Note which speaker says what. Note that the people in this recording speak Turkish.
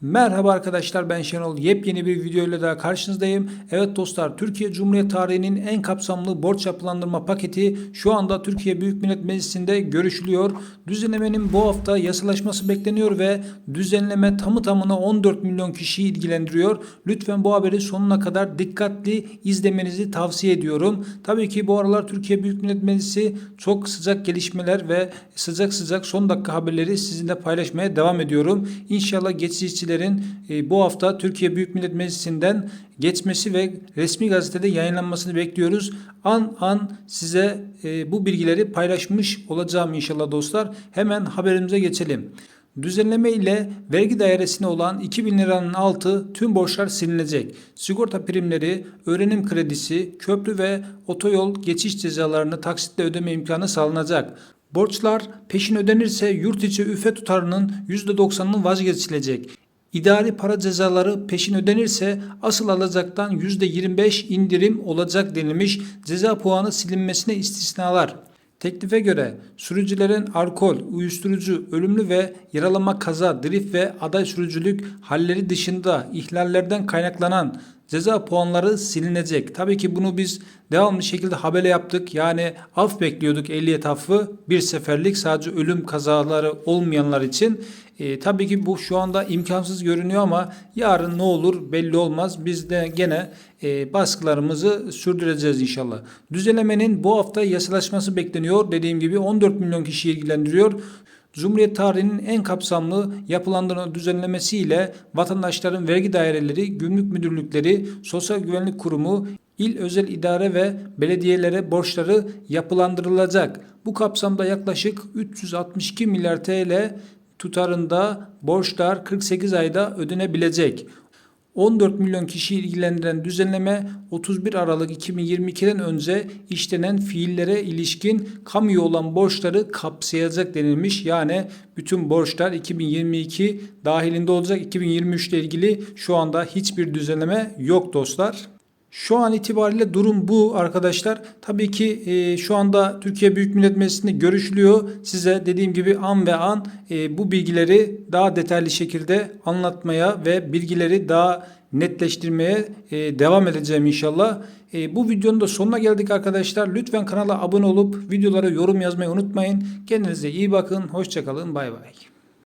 Speaker 1: Merhaba arkadaşlar ben Şenol. Yepyeni bir video ile daha karşınızdayım. Evet dostlar Türkiye Cumhuriyet tarihinin en kapsamlı borç yapılandırma paketi şu anda Türkiye Büyük Millet Meclisi'nde görüşülüyor. Düzenlemenin bu hafta yasalaşması bekleniyor ve düzenleme tamı tamına 14 milyon kişiyi ilgilendiriyor. Lütfen bu haberi sonuna kadar dikkatli izlemenizi tavsiye ediyorum. Tabii ki bu aralar Türkiye Büyük Millet Meclisi çok sıcak gelişmeler ve sıcak sıcak son dakika haberleri sizinle paylaşmaya devam ediyorum. İnşallah geçici e, bu hafta Türkiye Büyük Millet Meclisi'nden geçmesi ve resmi gazetede yayınlanmasını bekliyoruz. An an size e, bu bilgileri paylaşmış olacağım inşallah dostlar. Hemen haberimize geçelim. Düzenleme ile vergi dairesine olan 2000 liranın altı tüm borçlar silinecek. Sigorta primleri, öğrenim kredisi, köprü ve otoyol geçiş cezalarını taksitle ödeme imkanı sağlanacak. Borçlar peşin ödenirse yurt içi üfe tutarının %90'ının vazgeçilecek. İdari para cezaları peşin ödenirse asıl alacaktan %25 indirim olacak denilmiş. Ceza puanı silinmesine istisnalar. Teklife göre sürücülerin alkol, uyuşturucu, ölümlü ve yaralanma kaza, drift ve aday sürücülük halleri dışında ihlallerden kaynaklanan ceza puanları silinecek. Tabii ki bunu biz devamlı şekilde habere yaptık. Yani af bekliyorduk ehliyet affı bir seferlik sadece ölüm kazaları olmayanlar için. E, tabii ki bu şu anda imkansız görünüyor ama yarın ne olur belli olmaz. Biz de gene e, baskılarımızı sürdüreceğiz inşallah. Düzenlemenin bu hafta yasalaşması bekleniyor. Dediğim gibi 14 milyon kişi ilgilendiriyor. Cumhuriyet tarihinin en kapsamlı yapılandırma düzenlemesiyle vatandaşların vergi daireleri, gümrük müdürlükleri, sosyal güvenlik kurumu, il özel idare ve belediyelere borçları yapılandırılacak. Bu kapsamda yaklaşık 362 milyar TL tutarında borçlar 48 ayda ödenebilecek. 14 milyon kişi ilgilendiren düzenleme 31 Aralık 2022'den önce işlenen fiillere ilişkin kamuya olan borçları kapsayacak denilmiş. Yani bütün borçlar 2022 dahilinde olacak. 2023 ile ilgili şu anda hiçbir düzenleme yok dostlar. Şu an itibariyle durum bu arkadaşlar. Tabii ki e, şu anda Türkiye Büyük Millet Meclisi'nde görüşülüyor. Size dediğim gibi an ve an e, bu bilgileri daha detaylı şekilde anlatmaya ve bilgileri daha netleştirmeye e, devam edeceğim inşallah. E, bu videonun da sonuna geldik arkadaşlar. Lütfen kanala abone olup videolara yorum yazmayı unutmayın. Kendinize iyi bakın. Hoşçakalın. Bay bay.